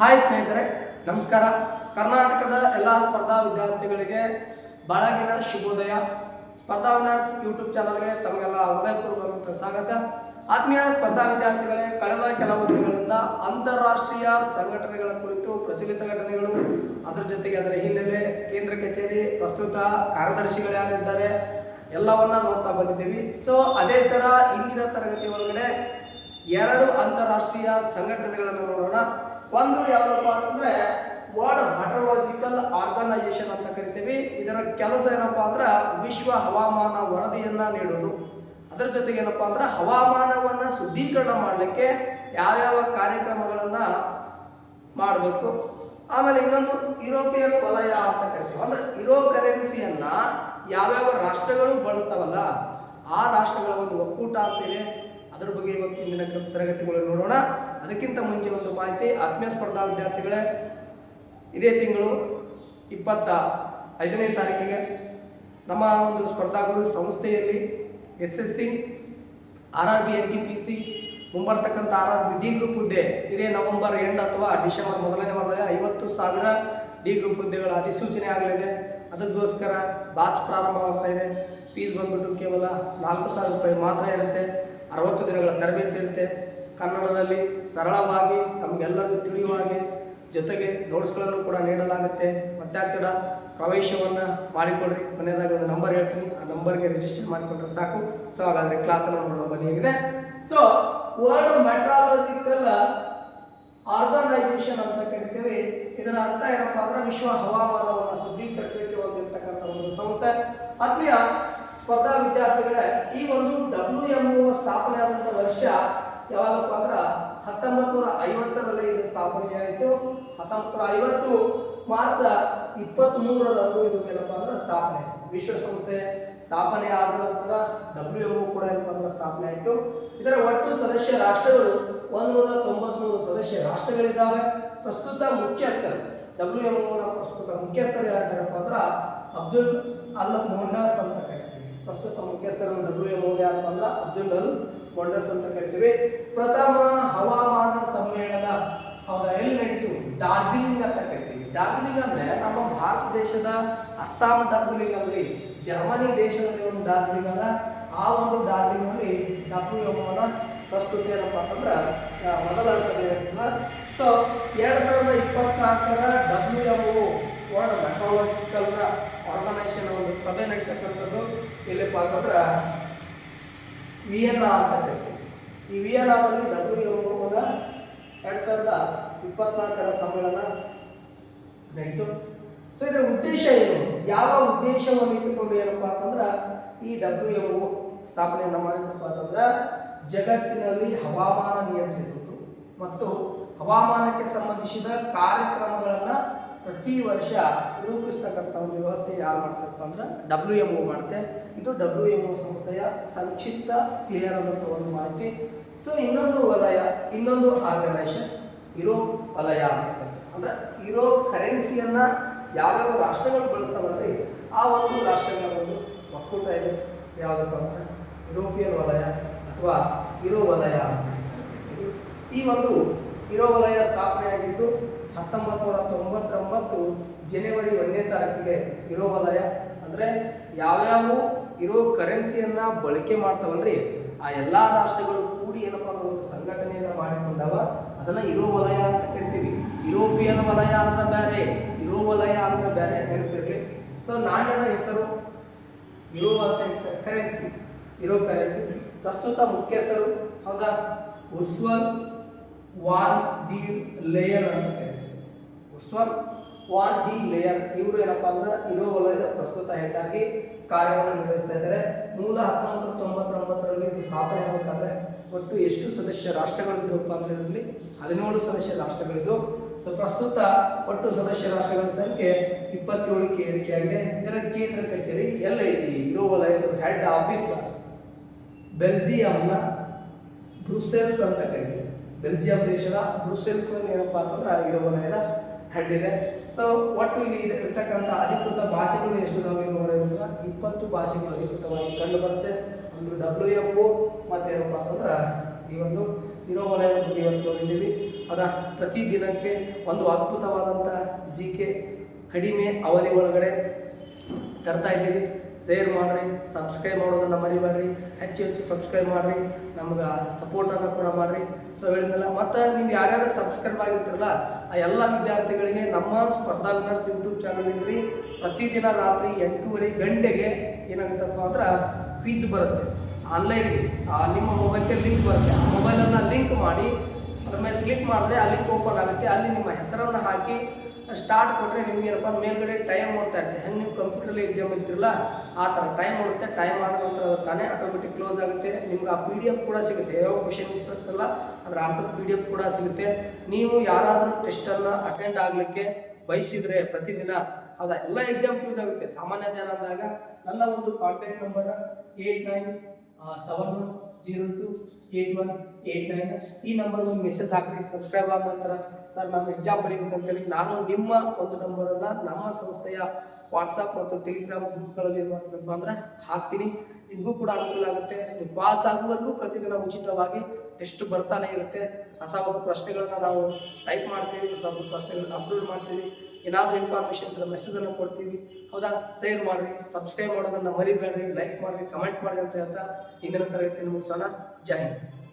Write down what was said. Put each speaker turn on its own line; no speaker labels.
Hi ಸ್ನೇಹಿತರೆ, ನಮಸ್ಕಾರ. ಕರ್ನಾಟಕದ ಎಲ್ಲ ಸ್ಪರ್ಧಾ ವಿದ್ಯಾರ್ಥಿಗಳಿಗೆ ಬಾಳಗಿನ ಶುಭೋದಯ. ಸ್ಪರ್ಧಾ ವಿನಾಸ್ ಯೂಟ್ಯೂಬ್ ಚಾನಲ್ಗೆ ತಮಗೆಲ್ಲ ಹೃದಯಪೂರ್ವಕ ಸ್ವಾಗತ. ಆತ್ಮೀಯ ಸ್ಪರ್ಧಾ ವಿದ್ಯಾರ್ಥಿಗಳೇ, ಕಳೆದ ಕೆಲವು ದಿನಗಳಿಂದ ಅಂತಾರಾಷ್ಟ್ರೀಯ ಸಂಘಟನೆಗಳ ಕುರಿತು ಪ್ರಚಲಿತ ಘಟನೆಗಳು, ಅದರ ಜೊತೆಗೆ ಅದರ ಹಿನ್ನೆಲೆ ಕೇಂದ್ರ ಕಚೇರಿ ಪ್ರಸ್ತುತ ಕಾರ್ಯದರ್ಶಿಗಳು ಯಾರಿದ್ದಾರೆ, ಎಲ್ಲವನ್ನ ನೋಡ್ತಾ ಬಂದಿದ್ದೀವಿ. ಸೊ ಅದೇ ತರ ಇಂದಿನ ತರಗತಿ ಒಳಗಡೆ ಎರಡು ಅಂತಾರಾಷ್ಟ್ರೀಯ ಸಂಘಟನೆಗಳನ್ನು ನೋಡೋಣ. ಒಂದು ಯಾವ್ದಪ್ಪ ಅಂತಂದ್ರೆ ವರ್ಲ್ಡ್ ಮೆಟ್ರಲಾಜಿಕಲ್ ಆರ್ಗನೈಸೇಷನ್ ಅಂತ ಕರಿತೀವಿ. ಇದರ ಕೆಲಸ ಏನಪ್ಪಾ ಅಂದ್ರೆ ವಿಶ್ವ ಹವಾಮಾನ ವರದಿಯನ್ನ ನೀಡೋದು. ಅದರ ಜೊತೆಗೆ ಏನಪ್ಪಾ ಅಂದ್ರೆ ಹವಾಮಾನವನ್ನ ಶುದ್ಧೀಕರಣ ಮಾಡಲಿಕ್ಕೆ ಯಾವ್ಯಾವ ಕಾರ್ಯಕ್ರಮಗಳನ್ನ ಮಾಡಬೇಕು. ಆಮೇಲೆ ಇನ್ನೊಂದು ಯುರೋಪಿಯನ್ ವಲಯ ಅಂತ ಕರಿತೀವಿ. ಅಂದ್ರೆ ಯುರೋ ಕರೆನ್ಸಿಯನ್ನ ಯಾವ್ಯಾವ ರಾಷ್ಟ್ರಗಳು ಬಳಸ್ತಾವಲ್ಲ, ಆ ರಾಷ್ಟ್ರಗಳ ಒಂದು ಒಕ್ಕೂಟ ಅಂತೇಳಿ ಅದ್ರ ಬಗ್ಗೆ ಇವತ್ತು ಇಂದಿನ ತರಗತಿಗಳು ನೋಡೋಣ. ಅದಕ್ಕಿಂತ ಮುಂಚೆ ಒಂದು ಮಾಹಿತಿ ಆತ್ಮೀಯ ಸ್ಪರ್ಧಾ ವಿದ್ಯಾರ್ಥಿಗಳೇ, ಇದೇ ತಿಂಗಳು ಇಪ್ಪತ್ತ ಐದನೇ ತಾರೀಕಿಗೆ ನಮ್ಮ ಒಂದು ಸ್ಪರ್ಧಾಗುರು ಸಂಸ್ಥೆಯಲ್ಲಿ S S C, R R B, N T P C, ಮುಂಬರ್ತಕ್ಕಂಥ R R B D group ಹುದ್ದೆ, ಇದೇ ನವೆಂಬರ್ ಎಂಡ್ ಅಥವಾ ಡಿಸೆಂಬರ್ ಮೊದಲನೇ ವಾರದಾಗ ಐವತ್ತು ಸಾವಿರ ಡಿ ಗ್ರೂಪ್ ಹುದ್ದೆಗಳ ಅಧಿಸೂಚನೆ ಆಗಲಿದೆ. ಅದಕ್ಕೋಸ್ಕರ ಬ್ಯಾಚ್ ಪ್ರಾರಂಭವಾಗ್ತಾ ಇದೆ. ಫೀಸ್ ಬಂದ್ಬಿಟ್ಟು ಕೇವಲ ನಾಲ್ಕು ಸಾವಿರ ರೂಪಾಯಿ ಮಾತ್ರ ಇರುತ್ತೆ. ಅರವತ್ತು ದಿನಗಳ ತರಬೇತಿ ಇರುತ್ತೆ. ಕನ್ನಡದಲ್ಲಿ ಸರಳವಾಗಿ ನಮಗೆಲ್ಲರಿಗೂ ತಿಳಿಯುವ ಹಾಗೆ ಜೊತೆಗೆ ನೋಟ್ಸ್ಗಳನ್ನು ಕೂಡ ನೀಡಲಾಗುತ್ತೆ. ಮತ್ತೆ ಕಡೆ ಪ್ರವೇಶವನ್ನು ಮಾಡಿಕೊಡ್ರಿ. ಕೊನೆಯದಾಗಿ ಒಂದು ನಂಬರ್ ಹೇಳ್ತೀನಿ. ಆ ನಂಬರ್ಗೆ ರಿಜಿಸ್ಟರ್ ಮಾಡಿಕೊಂಡ್ರೆ ಸಾಕು. ಸೊ ಹಾಗಾದರೆ ಕ್ಲಾಸನ್ನು ನೋಡೋ ಬನ್ನಿ ಹೇಗಿದೆ? ಸೊ ವರ್ಡ್ ಮೆಟ್ರಾಲಜಿಕಲ್ ಆರ್ಗನೈಸೇಷನ್ ಅಂತ ಕರಿತೀವಿ. ಇದರ ಅರ್ಥ ಏನಪ್ಪ ಅಂದ್ರೆ ವಿಶ್ವ ಹವಾಮಾನವನ್ನು ಶುದ್ಧೀಕರಿಸಲಿಕ್ಕೆ ಹೊಂದಿರತಕ್ಕಂಥ ಒಂದು ಸಂಸ್ಥೆ. ಆತ್ಮೀಯ ಸ್ಪರ್ಧಾ ವಿದ್ಯಾರ್ಥಿಗಳೇ, ಈ ಒಂದು ಡಬ್ಲ್ಯೂ ಎಂ ಸ್ಥಾಪನೆ ಆದಂಥ ವರ್ಷ ಯಾವಾಗಪ್ಪ ಅಂದ್ರೆ ಹತ್ತೊಂಬತ್ತು ನೂರ ಐವತ್ತರಲ್ಲಿ ಇದು ಸ್ಥಾಪನೆಯಾಯಿತು ಹತ್ತೊಂಬತ್ತು ನೂರ ಐವತ್ತು ಮಾರ್ಚ್ ಇಪ್ಪತ್ತ್ ಮೂರರಂದು ಇದು ಏನಪ್ಪಾ ಅಂದ್ರೆ ಸ್ಥಾಪನೆ. ವಿಶ್ವಸಂಸ್ಥೆ ಸ್ಥಾಪನೆ ಆದ ನಂತರ ಡಬ್ಲ್ಯೂ ಎಂ ಕೂಡ ಏನಪ್ಪ ಅಂದ್ರೆ ಸ್ಥಾಪನೆ ಆಯಿತು. ಇದರ ಒಟ್ಟು ಸದಸ್ಯ ರಾಷ್ಟ್ರಗಳು ಒಂದೂರ ತೊಂಬತ್ಮೂರು ಸದಸ್ಯ ರಾಷ್ಟ್ರಗಳಿದ್ದಾವೆ. ಪ್ರಸ್ತುತ ಮುಖ್ಯಸ್ಥರು ಡಬ್ಲ್ಯೂ ಎಂ ಪ್ರಸ್ತುತ ಮುಖ್ಯಸ್ಥರು ಯಾರಿದ್ದಾರಪ್ಪ ಅಂದ್ರೆ ಅಬ್ದುಲ್ ಅಲ್ ಮೊಂಡಾಸ್ ಅಂತ ಪ್ರಸ್ತುತ ಮುಖ್ಯಸ್ಥರನ್ನು ಡಬ್ಲ್ಯೂ ಎಂ ಯಾರಪ್ಪ ಅಂದ್ರೆ ಅಬ್ದುಲ್ ಅಲ್ ಮೊಂಡಸ್ ಅಂತ ಕರಿತೀವಿ. ಪ್ರಥಮ ಹವಾಮಾನ ಸಮ್ಮೇಳನ ಹೌದಾ, ಎಲ್ಲಿ ನಡೀತು? ಡಾರ್ಜಿಲಿಂಗ್ ಅಂತ ಕರಿತೀವಿ. ಡಾರ್ಜಿಲಿಂಗ್ ಅಂದ್ರೆ ನಮ್ಮ ಭಾರತ ದೇಶದ ಅಸ್ಸಾಂ ಡಾರ್ಜಿಲಿಂಗ್ ಅಲ್ಲಿ, ಜರ್ಮನಿ ದೇಶದಲ್ಲಿ ಒಂದು ಡಾರ್ಜಿಲಿಂಗ್ ಅದ. ಆ ಒಂದು ಡಾರ್ಜಿಲಿಂಗ್ ಅಲ್ಲಿ ಡಬ್ಲ್ಯೂ ಎಂ ಪ್ರಸ್ತುತಿ ಅಂತಂದ್ರೆ ಅಂತಂದ್ರ ಮೊದಲ ಸಭೆ ಸೊ ಎರಡ್ ಸಾವಿರದ ಇಪ್ಪತ್ನಾಲ್ಕರ W M world meteorological organisation ಒಂದು ಸಭೆ ನಡೀತಕ್ಕಂಥದ್ದು ಇಲ್ಲಿ ಅಂತಂದ್ರೆ ವಿಯೆನ್ನಾ ಅಂತ ಕರಿತೀವಿ ಈ ವಿಯೆನ್ನಾದಲ್ಲಿ ಡಬ್ಲ್ಯೂ ಎಂ ಎರಡ್ ಸಾವಿರದ ಇಪ್ಪತ್ನಾಲ್ಕರ ಸಮ್ಮೇಳನ ನಡೀತು. ಸೊ ಇದರ ಉದ್ದೇಶ ಏನು? ಯಾವ ಉದ್ದೇಶವನ್ನು ಇಟ್ಟುಕೊಂಡು ಏನಪ್ಪ ಅಂತಂದ್ರೆ, ಈ ಡಬ್ಲ್ಯೂ ಎಂ ಸ್ಥಾಪನೆಯನ್ನು ಮಾಡಿದಪ್ಪ ಅಂತಂದ್ರೆ, ಜಗತ್ತಿನಲ್ಲಿ ಹವಾಮಾನ ನಿಯಂತ್ರಿಸುವುದು ಮತ್ತು ಹವಾಮಾನಕ್ಕೆ ಸಂಬಂಧಿಸಿದ ಕಾರ್ಯಕ್ರಮಗಳನ್ನ ಪ್ರತಿ ವರ್ಷ ರೂಪಿಸ್ತಕ್ಕಂಥ ಒಂದು ವ್ಯವಸ್ಥೆ ಯಾರು ಮಾಡ್ತಪ್ಪ ಅಂದ್ರೆ ಡಬ್ಲ್ಯೂ ಒ ಮಾಡುತ್ತೆ ಇದು ಡಬ್ಲ್ಯೂ ಎಂ ಸಂಸ್ಥೆಯ ಸಂಕ್ಷಿಪ್ತ ಕ್ಲಿಯರ್ ಆದಂಥ ಒಂದು ಮಾಹಿತಿ. ಸೊ ಇನ್ನೊಂದು ವಲಯ, ಇನ್ನೊಂದು ಆರ್ಗನೈಸೇಷನ್ ಇರೋ ವಲಯ ಅಂತ ಕರೀತಾರೆ ಅಂದ್ರೆ ಯುರೋ ಕರೆನ್ಸಿಯನ್ನ ಯಾವ್ಯಾವ ರಾಷ್ಟ್ರಗಳು ಬಳಸ್ತಾವಲ್ರಿ ಆ ಒಂದು ರಾಷ್ಟ್ರಗಳ ಒಂದು ಒಕ್ಕೂಟ ಇದೆ. ಯಾವುದಪ್ಪ ಅಂದ್ರೆ ಯುರೋಪಿಯನ್ ವಲಯ ಅಥವಾ ಇರೋ ವಲಯ ಅಂತ ಈ ಒಂದು ಇರೋ ವಲಯ ಸ್ಥಾಪನೆಯಾಗಿದ್ದು ಹತ್ತೊಂಬತ್ತು ನೂರ ತೊಂಬತ್ತೊಂಬತ್ತು ಜನವರಿ ಒಂದನೇ ತಾರೀಕಿಗೆ ಇರೋ ವಲಯ. ಅಂದರೆ ಯಾವ್ಯಾವ ಇರೋ ಕರೆನ್ಸಿಯನ್ನ ಬಳಕೆ ಮಾಡ್ತಾವನ್ರಿ ಆ ಎಲ್ಲಾ ರಾಷ್ಟ್ರಗಳು ಕೂಡಿ ಏನಪ್ಪ ಒಂದು ಸಂಘಟನೆಯನ್ನು ಮಾಡಿಕೊಂಡವ, ಅದನ್ನ ಇರೋ ವಲಯ ಅಂತ ಕರಿತೀವಿ. ಯುರೋಪಿಯನ್ ವಲಯ ಅಂದ್ರೆ ಬೇರೆ, ಇರೋ ವಲಯ ಅಂದ್ರೆ ಬೇರೆ ನೆನಪಿರಲಿ ಸೊ ನಾಣ್ಯದ ಹೆಸರು ಯುರೋ ಅಂತ ಕರೆನ್ಸಿ ಯುರೋ ಕರೆನ್ಸಿ ಪ್ರಸ್ತುತ ಮುಖ್ಯ ಹೆಸರು, ಹೌದಾ? ಉರ್ಸ್ವಲ್ ವಾರ್ ಡಿ ಲೇಯರ್ ಅಂತ ಕರಿತೀವಿ ಉರ್ಸ್ವಲ್ ವಾಟ್ ಡಿ ಲೇಯರ್ ಇವರು ಏನಪ್ಪ ಅಂದ್ರೆ ಇರೋ ವಲಯದ ಪ್ರಸ್ತುತ ಹೆಡ್ ಆಗಿ ಕಾರ್ಯವನ್ನು ನಿರ್ವಹಿಸ್ತಾ ಇದ್ದಾರೆ. ಮೂಲ ಹತ್ತೊಂಬತ್ತು ತೊಂಬತ್ತೊಂಬತ್ತರಲ್ಲಿ ಇದು ಸ್ಥಾಪನೆ ಆಗಬೇಕಾದ್ರೆ ಒಟ್ಟು ಎಷ್ಟು ಸದಸ್ಯ ರಾಷ್ಟ್ರಗಳು ಇದ್ದವಪ್ಪ ಅಂದ್ರೆ ಇದರಲ್ಲಿ ಹದಿನೇಳು ಸದಸ್ಯ ರಾಷ್ಟ್ರಗಳಿದ್ದು ಸೊ ಪ್ರಸ್ತುತ ಒಟ್ಟು ಸದಸ್ಯ ರಾಷ್ಟ್ರಗಳ ಸಂಖ್ಯೆ ಇಪ್ಪತ್ತೇಳಕ್ಕೆ ಏರಿಕೆಯಾಗಿದೆ. ಇದರ ಕೇಂದ್ರ ಕಚೇರಿ ಎಲ್ಲೈತಿ ಇರೋ ವಲಯದ ಹೆಡ್ ಆಫೀಸ್ ಬೆಲ್ಜಿಯಂನ ಬ್ರುಸೆಲ್ಸ್ ಅಂತ ಕರಿತೀವಿ ಬೆಲ್ಜಿಯಂ ದೇಶದ ಬ್ರುಸೆಲ್ಸ್ ಏನಪ್ಪಾ ಅಂತಂದ್ರೆ ಇರೋ ವಲಯದ ಹೆಡ್ ಇದೆ ಸೊ ಒಟ್ಟು ಇಲ್ಲಿ ಇರತಕ್ಕಂಥ ಅಧಿಕೃತ ಭಾಷೆಗಳು ಎಷ್ಟು ವಲಯದಿಂದ ಇಪ್ಪತ್ತು ಭಾಷೆಗಳು ಅಧಿಕೃತವಾಗಿ ಕಂಡು ಬರುತ್ತೆ. ಒಂದು ಡಬ್ಲ್ಯೂ ಎಫ್ ಮತ್ತೆ ಏನಪ್ಪ ಅಂತಂದ್ರೆ, ಈ ಒಂದು ಇರೋ ವಲಯದ ಇವತ್ತು ನೋಡಿದ್ದೀವಿ. ಅದ ಪ್ರತಿ ದಿನಕ್ಕೆ ಒಂದು ಅದ್ಭುತವಾದಂಥ ಜಿ ಕೆ ಕಡಿಮೆ ಅವಧಿ ಒಳಗಡೆ ತರ್ತಾ ಇದ್ದೀವಿ. ಶೇರ್ ಮಾಡಿರಿ ಸಬ್ಸ್ಕ್ರೈಬ್ ಮಾಡೋದನ್ನ ಮರಿಬೇಡ್ರಿ, ಹೆಚ್ಚು ಹೆಚ್ಚು ಸಬ್ಸ್ಕ್ರೈಬ್ ಮಾಡಿರಿ, ನಮ್ಗೆ ಸಪೋರ್ಟನ್ನು ಕೂಡ ಮಾಡಿರಿ. ಸೊ ಹೇಳಿದ್ನಲ್ಲ, ಮತ್ತು ನೀವು ಯಾರ್ಯಾರು ಸಬ್ಸ್ಕ್ರೈಬ್ ಆಗಿರ್ತೀರಲ್ಲ, ಆ ಎಲ್ಲ ವಿದ್ಯಾರ್ಥಿಗಳಿಗೆ ನಮ್ಮ ಸ್ಪರ್ಧಾ ವಿನರ್ಸ್ ಯೂಟ್ಯೂಬ್ ಚಾನಲಿಂದ ರೀ ಪ್ರತಿದಿನ ರಾತ್ರಿ ಎಂಟೂವರೆ ಗಂಟೆಗೆ ಏನಾಗುತ್ತಪ್ಪ ಅಂದ್ರೆ ಫೀಜ್ ಬರುತ್ತೆ. ಆನ್ಲೈನ್ ನಿಮ್ಮ ಮೊಬೈಲ್ಗೆ ಲಿಂಕ್ ಬರುತ್ತೆ. ಆ ಮೊಬೈಲನ್ನು ಲಿಂಕ್ ಮಾಡಿ, ಅದ್ರ ಮೇಲೆ ಕ್ಲಿಕ್ ಮಾಡಿದ್ರೆ ಆ ಲಿಂಕ್ ಓಪನ್ ಆಗುತ್ತೆ. ಅಲ್ಲಿ ನಿಮ್ಮ ಹೆಸರನ್ನು ಹಾಕಿ ಸ್ಟಾರ್ಟ್ ಕೊಟ್ಟರೆ ನಿಮಗೇನಪ್ಪ, ಮೇಲ್ಗಡೆ ಟೈಮ್ ಓಡ್ತಾ ಇರುತ್ತೆ. ಹೆಂಗೆ ನೀವು ಕಂಪ್ಯೂಟರಲ್ಲಿ ಎಕ್ಸಾಮ್ ಇರ್ತಿರಲ್ಲ, ಆ ಥರ ಟೈಮ್ ಓಡುತ್ತೆ. ಟೈಮ್ ಆದ ನಂತರ ಅದು ತಾನೇ ಆಟೋಮೆಟಿಕ್ ಕ್ಲೋಸ್ ಆಗುತ್ತೆ. ನಿಮ್ಗೆ ಆ ಪಿ ಡಿ ಎಫ್ ಕೂಡ ಸಿಗುತ್ತೆ. ಯಾವ ಕ್ವಶನ್ ಇರ್ತಲ್ಲ ಅದರ ಆನ್ಸರ್ ಪಿ ಡಿ ಎಫ್ ಕೂಡ ಸಿಗುತ್ತೆ. ನೀವು ಯಾರಾದರೂ ಟೆಸ್ಟನ್ನು ಅಟೆಂಡ್ ಆಗಲಿಕ್ಕೆ ಬಯಸಿದರೆ ಪ್ರತಿದಿನ ಹೌದಾ ಎಲ್ಲ ಎಕ್ಸಾಮ್ ಕ್ಲೋಸ್ ಆಗುತ್ತೆ. ಸಾಮಾನ್ಯ ಜ್ಞಾನ ಅಂದಾಗ ನನ್ನ ಒಂದು contact number eight nine seven zero two eight one eight nine ಈ ನಂಬರ್ ಒಂದು ಮೆಸೇಜ್ ಹಾಕ್ರಿ ಸಬ್ಸ್ಕ್ರೈಬ್ ಆದ ನಂತರ ಸರ್ ನಾನು ಎಕ್ಸಾಮ್ ಬರೀಬೇಕಂತೇಳಿ ನಾನು ನಿಮ್ಮ ಒಂದು ನಂಬರನ್ನು ನಮ್ಮ ಸಂಸ್ಥೆಯ ವಾಟ್ಸಪ್ ಮತ್ತು ಟೆಲಿಗ್ರಾಮ್ ಗ್ರೂಪ್ಗಳಲ್ಲಿ ಏನು ಮಾಡ್ಬೇಕಪ್ಪ ಅಂದ್ರೆ ಹಾಕ್ತೀನಿ. ನಿಮಗೂ ಕೂಡ ಅನುಕೂಲ ಆಗುತ್ತೆ. ನೀವು ಪಾಸ್ ಆಗುವವರೆಗೂ ಪ್ರತಿದಿನ ಉಚಿತವಾಗಿ ಟೆಸ್ಟ್ ಬರ್ತಾನೆ ಇರುತ್ತೆ. ಹೊಸ ಹೊಸ ಪ್ರಶ್ನೆಗಳನ್ನ ನಾವು ಟೈಪ್ ಮಾಡ್ತೀವಿ, ಹೊಸ ಹೊಸ ಪ್ರಶ್ನೆಗಳನ್ನ ಅಪ್ಲೋಡ್ ಮಾಡ್ತೀವಿ. ಏನಾದರೂ ಇನ್ಫಾರ್ಮೇಷನ್ ಮೆಸೇಜ್ ಮೆಸೇಜನ್ನು ಕೊಡ್ತೀವಿ. ಹೌದಾ? ಶೇರ್ ಮಾಡಿರಿ ಸಬ್ಸ್ಕ್ರೈಬ್ ಮಾಡೋದನ್ನ ಮರಿಬೇಡ್ರಿ ಲೈಕ್ ಮಾಡಿರಿ ಕಮೆಂಟ್ ಮಾಡಿರಿ ಅಂತ ಹೇಳ್ತಾ ಇಂದಿನ ತರಗತಿಯನ್ನು ಮುಗಿಸೋಣ. ಜೈ